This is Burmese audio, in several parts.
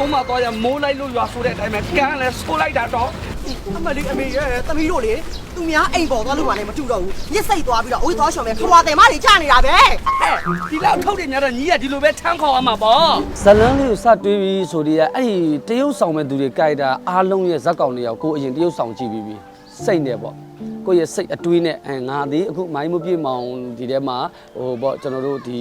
သုံးမသွားရမိုးလိုက်လို့ရွာဆိုတဲ့အတိုင်းပဲကန်လဲဆိုးလိုက်တာတော့အမလေးအမေရဲ့သမီးတို့လေသူများအိမ်ပေါ်သွားလို့မှလည်းမတူတော့ဘူးရစ်စိတ်သွားပြီးတော့အဝေးသွားရှောင်မဲ့ခွာတယ်မတွေချနေတာပဲဒီလောက်ထုတ်တယ်များတော့ညီကဒီလိုပဲထမ်းခေါ်ရမှာပေါ့ဇလန်းလေးကိုစတွေးပြီးဆိုဒီကအဲ့ဒီတရုတ်ဆောင်မဲ့သူတွေကြိုက်တာအားလုံးရဲ့ဇက်ကောင်တွေရောက်ကိုအရင်တရုတ်ဆောင်ကြည့်ပြီးပြီစိတ်နဲ့ပေါ့ ကိုယ့်ရဲ့စိတ်အတွေးနဲ့အဲငါဒီအခုမိုင်းမပြေမောင်ဒီထဲမှာဟိုပေါ့ကျွန်တော်တို့ဒီ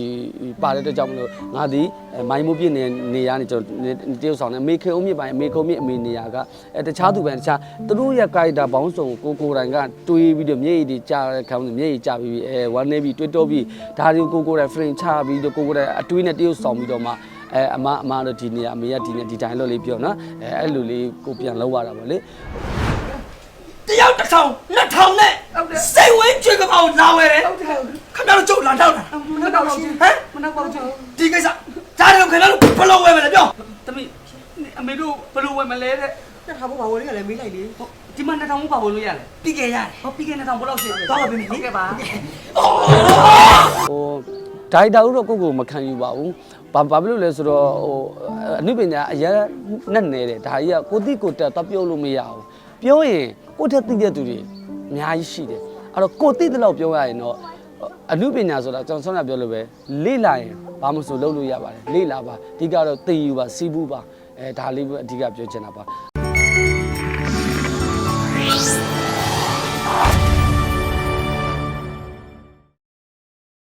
ပါတဲ့အတွက်ကြောင့်မလို့ငါဒီအဲမိုင်းမပြေနေနေရနေကျွန်တော်တရုတ်ဆောင်နေမေခေုံမြစ်ပိုင်းမေခုံမြစ်အမေနေရကအဲတခြားသူပဲတခြားသူတို့ရဲ့ကြိုက်တာဘောင်းဆောင်ကိုကိုတိုင်ကတွေးပြီးတော့မျက်ရည်တွေကြားတဲ့ခေါင်းမျက်ရည်ကြားပြီးအဲဝမ်းနေပြီးတွေးတော့ပြီးဒါတွေကိုကိုကိုတိုင် frame ချပြီးတော့ကိုကိုတိုင်အတွေးနဲ့တရုတ်ဆောင်ပြီးတော့မှအဲအမအမတို့ဒီနေရာအမေကဒီနေဒီတိုင်းလို့လေးပြောနော်အဲအဲ့လိုလေးကိုပြန်လောက်ရတာပေါ့လေတယောက်တစ်ထောင်နှစ် ထောင်နဲ့စိတ်ဝင်းကြွေကပောက်လာဝဲတယ်ခဏတော့ကြုတ်လာတော့တာမနှတော့ရှင်ဟမ်မနှတော့ရှင်ဒီကိစ္စဒါတော့ခင်ဗျားတို့ဘယ်လိုဝဲမလဲပြောတမီးအမေတို့ဘယ်လိုဝဲမလဲတဲ့တက်ထားဖို့ပါဝယ်လေးကလည်းမေးလိုက်လေဒီမှာနှစ်ထောင်ဘူးပါဝင်လို့ရတယ်ပြီးခဲ့ရတယ်ဟောပြီးခဲ့နှစ်ထောင်ဘယ်လောက်ရှိလဲတော့ပါပြီဟုတ်ကဲ့ပါဟိုဒိုင်တာဦးတော့ကိုယ့်ကိုယ်မခံယူပါဘူးဘာဘာဖြစ်လို့လဲဆိုတော့ဟိုအနုပညာအရင်နဲ့နေတယ်ဒါကြီးကကိုတိကိုတက်တော့ပြောလို့မရဘူးပြောရင်ကိုယ့်ထက်သိတဲ့သူတွေ အများကြီးရှိတယ်အဲ့တော့ကိုတိတဲ့လောက်ပြောရရင်တော့အနုပညာဆိုတာကျွန်တော်ဆောင်းရပြောလို့ပဲလေ့လာရင်ဘာမှမဆိုလုပ်လို့ရပါတယ်လေ့လာပါအဓိကတော့သိယူပါစီးပူးပါအဲဒါလေးပဲအဓိကပြောချင်တာပါ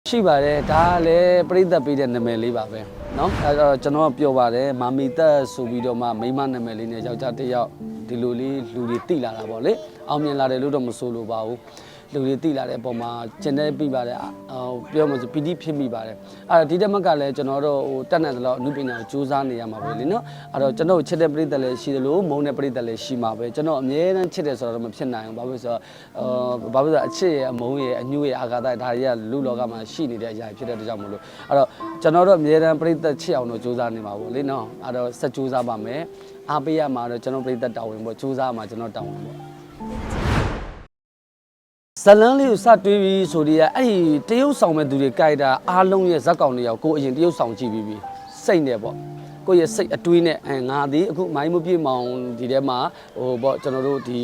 ရှိပါတယ်ဒါကလည်းပြိသက်ပေးတဲ့နာမည်လေးပါပဲเนาะအဲတော့ကျွန်တော်ကပြောပါတယ်မာမီတက်ဆိုပြီးတော့မှမိန်းမနာမည်လေးနဲ့ယောက်ျားတစ်ယောက်ဒီလိုလေးလူတွေတိလာတာပေါ့လေအောင်မြင်လာတယ်လို့တော့မဆိုလိုပါဘူး လူတွေတိလာတဲ့အပေါ်မှာကျင်တဲ့ပြပါတယ်ဟိုပြောမှဆိုပီတိဖြစ်မိပါတယ်အဲ့တော့ဒီတက်မက်ကလည်းကျွန်တော်တို့ဟိုတက်နိုင်သလောက်အမှုပညာကိုစူးစမ်းနေရမှာပဲလေနော်အဲ့တော့ကျွန်တော်ချစ်တဲ့ပြိသက်လည်းရှိသလိုမုန်းတဲ့ပြိသက်လည်းရှိမှာပဲကျွန်တော်အမြဲတမ်းချစ်တယ်ဆိုတော့မဖြစ်နိုင်ဘူးဘာဖြစ်လို့ဆိုတော့အာဘာဖြစ်လို့ဆိုတော့အချစ်ရဲ့အမုန်းရဲ့အညှို့ရဲ့အာဃာတဒါတွေကလူလောကမှာရှိနေတဲ့အရာဖြစ်တဲ့အတွက်ကြောင့်မလို့အဲ့တော့ကျွန်တော်တို့အမြဲတမ်းပြိသက်ချစ်အောင်တော့စူးစမ်းနေမှာပေါ့လေနော်အဲ့တော့ဆက်စူးစမ်းပါမယ်အားပေးရမှာတော့ကျွန်တော်ပြိသက်တာဝန်ပေါ့စူးစမ်းမှာကျွန်တော်တာဝန်ပေါ့ ဇလန်းလေးကိုစတွေးပြီးဆိုဒီကအဲ့ဒီတရုတ်ဆောင်မဲ့သူတွေကြိုက်တာအားလုံးရဲ့ဇက်ကောင်တွေရောက်ကိုအရင်တရုတ်ဆောင်ကြည့်ပြီးပြီစိတ်နဲ့ပေါ့ ကိုယ့်ရဲ့စိတ်အတွေးနဲ့အဲငါဒီအခုမိုင်းမပြေမောင်ဒီထဲမှာဟိုပေါ့ကျွန်တော်တို့ဒီ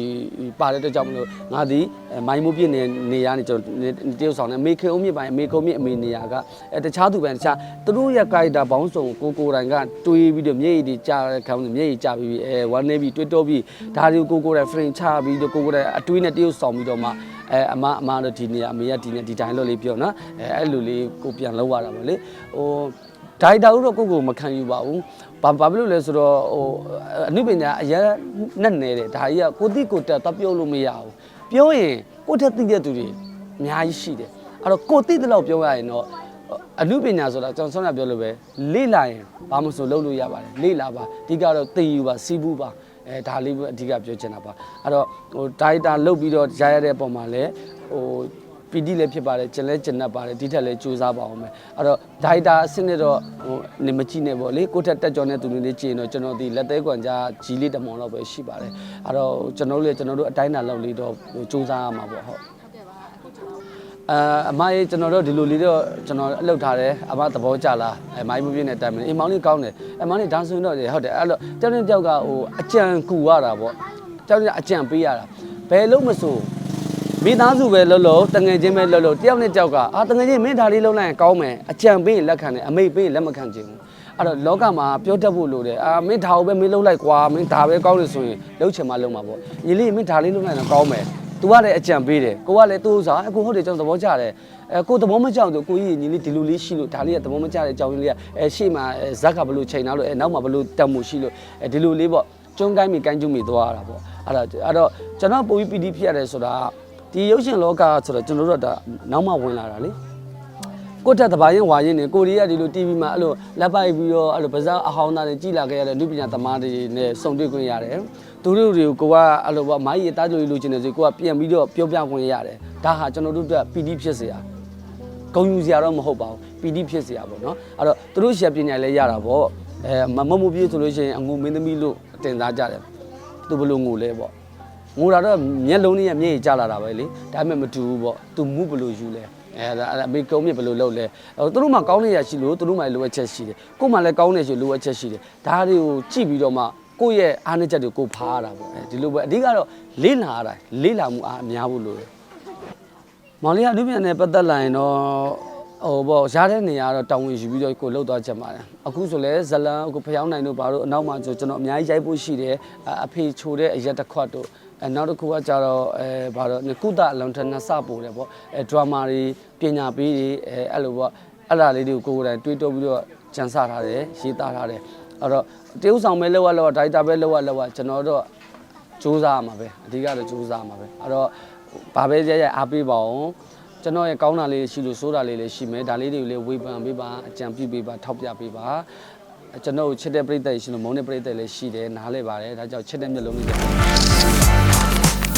ပါတဲ့အတွက်ကြောင့်မလို့ငါဒီအဲမိုင်းမပြေနေနေရနေကျွန်တော်တရုတ်ဆောင်နေမေခေုံမြစ်ပိုင်းမေခုံမြစ်အမေနေရကအဲတခြားသူပဲတခြားသူတို့ရဲ့ကြိုက်တာဘောင်းဆောင်ကိုကိုတိုင်ကတွေးပြီးတော့မျက်ရည်တွေကြားတဲ့ခေါင်းမျက်ရည်ကြားပြီးအဲဝမ်းနေပြီးတွေးတော့ပြီးဒါတွေကိုကိုကိုတိုင် frame ချပြီးတော့ကိုကိုတိုင်အတွေးနဲ့တရုတ်ဆောင်ပြီးတော့မှအဲအမအမတို့ဒီနေရာအမေကဒီနေဒီတိုင်းလို့လေးပြောနော်အဲအဲ့လိုလေးကိုပြန်လောက်ရတာပါလေဟို ဒိုင်တာဦးတော့ကိုယ့်ကိုမခံယူပါဘူးဘာဘာဖြစ်လို့လဲဆိုတော့ဟိုအနုပညာအရင်နဲ့နေတယ်ဒါကြီးကကိုတိကိုတက်တော့ပြောလို့မရဘူးပြောရင်ကိုယ့်ထက်သိတဲ့သူတွေအများကြီးရှိတယ်အဲ့တော့ကိုတိတဲ့လောက်ပြောရရင်တော့အနုပညာဆိုတာကျွန်တော်ဆောင်းရပြောလို့ပဲလေ့လာရင်ဘာမှမဆိုလုပ်လို့ရပါတယ်လေ့လာပါအဓိကတော့သိယူပါစီးပူးပါအဲဒါလေးပဲအဓိကပြောချင်တာပါအဲ့တော့ဟိုဒါရိုက်တာလုတ်ပြီးတော့ရရတဲ့ပုံမှာလည်းဟို ပီတိလည်းဖြစ်ပါတယ်ကျင်လဲကျင်납ပါတယ်ဒီထက်လည်းကြိုးစားပါအောင်မယ်အဲ့တော့ဒါရိုက်တာအစနစ်တော့ဟိုနေမကြည့်နဲ့ပေါ့လေကိုယ့်ထက်တက်ကြောတဲ့သူတွေလေးကြည့်ရင်တော့ကျွန်တော်ဒီလက်သေးကွန်ကြားကြီးလေးတမောင်လောက်ပဲရှိပါတယ်အဲ့တော့ကျွန်တော်တို့လည်းကျွန်တော်တို့အတိုင်းအတာလောက်လေးတော့ဟိုကြိုးစားရမှာပေါ့ဟုတ်အာအမကြီးကျွန်တော်တို့ဒီလိုလေးတော့ကျွန်တော်အလုပ်ထားတယ်အမသဘောကျလားအဲမိုင်းမပြည့်နဲ့တိုင်မယ်အိမ်မောင်လေးကောင်းတယ်အဲမောင်လေးဒါဆိုရင်တော့ဟုတ်တယ်အဲ့တော့တောင်းတဲ့တောက်ကဟိုအကြံကူရတာပေါ့တောင်းတဲ့အကြံပေးရတာဘယ်လို့မဆို မိသားစုပဲလှုပ်လို့တငယ်ချင်းပဲလှုပ်လို့တယောက်နဲ့တယောက်ကအာတငယ်ချင်းမင်းဒါလေးလှုပ်လိုက်ရင်ကောင်းမယ်အကြံပေးရင်လက်ခံတယ်အမိတ်ပေးရင်လက်မခံချင်ဘူးအဲ့တော့လောကမှာပြောတတ်ဖို့လိုတယ်အာမင်းဒါကိုပဲမင်းလှုပ်လိုက်ကွာမင်းဒါပဲကောင်းလို့ဆိုရင်လှုပ်ချင်မှလှုပ်မှာပေါ့ညီလေးမင်းဒါလေးလှုပ်လိုက်ရင်ကောင်းမယ် तू ကလည်းအကြံပေးတယ်ကိုကလည်းသူ့ဥစားအခုဟုတ်တယ်ကျွန်တော်သဘောကျတယ်အဲကိုသဘောမကျအောင်ဆိုကိုကြီးညီလေးဒီလိုလေးရှိလို့ဒါလေးကသဘောမကျတဲ့အကြောင်းရင်းလေးကအဲရှေ့မှာဇက်ကဘလို့ချိန်ထားလို့အဲနောက်မှာဘလို့တက်မှုရှိလို့အဲဒီလိုလေးပေါ့ကျွန်းကိုင်းမိကိုင်းကျွန်းမိသွားရတာပေါ့အဲ့ဒါအဲ့တော့ကျွန်တော်ပုံပြီး PD ဖြစ်ရတယ်ဆိုတာ ဒီရုပ်ရှင်လောကဆိုတော့ကျွန်တော်တို့ကဒါနောက်မှဝင်လာတာလေကိုယ့်တက်တဘာရင်ဝါရင်နေကိုရီးယားဒီလို TV မှာအဲ့လိုလက်ပိုက်ပြီးတော့အဲ့လိုဗဇက်အဟောင်းသားတွေကြည်လာခဲ့ရတဲ့လူပညာသမားတွေနဲ့ဆုံတွေ့ခွင့်ရတယ်သူတို့တွေကိုကိုကအဲ့လိုဗမာကြီးအသားကြိုကြီးလိုချင်တယ်ဆိုကိုကပြန်ပြီးတော့ပြောပြခွင့်ရတယ်ဒါဟာကျွန်တော်တို့အတွက်ပီတိဖြစ်စရာဂုဏ်ယူစရာတော့မဟုတ်ပါဘူးပီတိဖြစ်စရာပေါ့နော်အဲ့တော့သူတို့ရှက်ပညာလည်းရတာပေါ့အဲမမမှုပြေးဆိုလို့ရှိရင်အငုံမင်းသမီးလို့တင်စားကြတယ်သူဘလို့ငိုလဲပေါ့ ငိုတာတော့မျက်လုံးနဲ့မျက်ရည်ကျလာတာပဲလေဒါပေမဲ့မတူဘူးပေါ့သူမှုဘယ်လိုယူလဲအဲဒါအဲ့ဒါအမေကုံးမြစ်ဘယ်လိုလုပ်လဲအဲသူတို့မှကောင်းနေရရှိလို့သူတို့မှလိုအပ်ချက်ရှိတယ်ကို့မှလည်းကောင်းနေရှိလိုအပ်ချက်ရှိတယ်ဒါတွေကိုကြည့်ပြီးတော့မှကိုယ့်ရဲ့အားနည်းချက်တွေကိုဖားရတာပေါ့အဲဒီလိုပဲအဓိကတော့လေးလာရတာလေးလာမှုအားအများဖို့လိုတယ်မောင်လေးကလူပြန်နဲ့ပတ်သက်လာရင်တော့ဟိုပေါ့ရားတဲ့နေရာတော့တောင်းဝင်ယူပြီးတော့ကိုလှုပ်သွားချက်ပါတယ်အခုဆိုလဲဇလန်အခုဖျောင်းနိုင်တို့ဘာလို့အနောက်မှာဆိုကျွန်တော်အများကြီးရိုက်ဖို့ရှိတယ်အဖေချိုတဲ့အရက်တစ်ခွက်တို့ အဲနောက်တစ်ခုကကြတော့အဲဘာလို့ကုသအလွန်ထနစပို့တယ်ပေါ့အဲဒရာမာတွေပညာပေးတွေအဲအဲ့လိုပေါ့အဲ့ဒါလေးတွေကိုကိုယ်ကိုယ်တိုင်တွေးတောပြီးတော့ကြံစထားတယ်ရေးသားထားတယ်အဲ့တော့တရုပ်ဆောင်ပဲလောက်ရလောက်ဒါရိုက်တာပဲလောက်ရလောက်ရကျွန်တော်တို့စူးစမ်းရမှာပဲအဓိကတော့စူးစမ်းရမှာပဲအဲ့တော့ဘာပဲရရအားပေးပါအောင်ကျွန်တော်ရဲ့ကောင်းတာလေးရှိလို့စိုးတာလေးလည်းရှိမယ်ဒါလေးတွေကိုလည်းဝေဖန်ပေးပါအကြံပြုပေးပါထောက်ပြပေးပါကျွန်တော်ကိုချစ်တဲ့ပြိတ္တရှိလို့မုန်းတဲ့ပြိတ္တလည်းရှိတယ်နားလဲပါတယ်ဒါကြောင့်ချစ်တဲ့မျက်လုံးလေး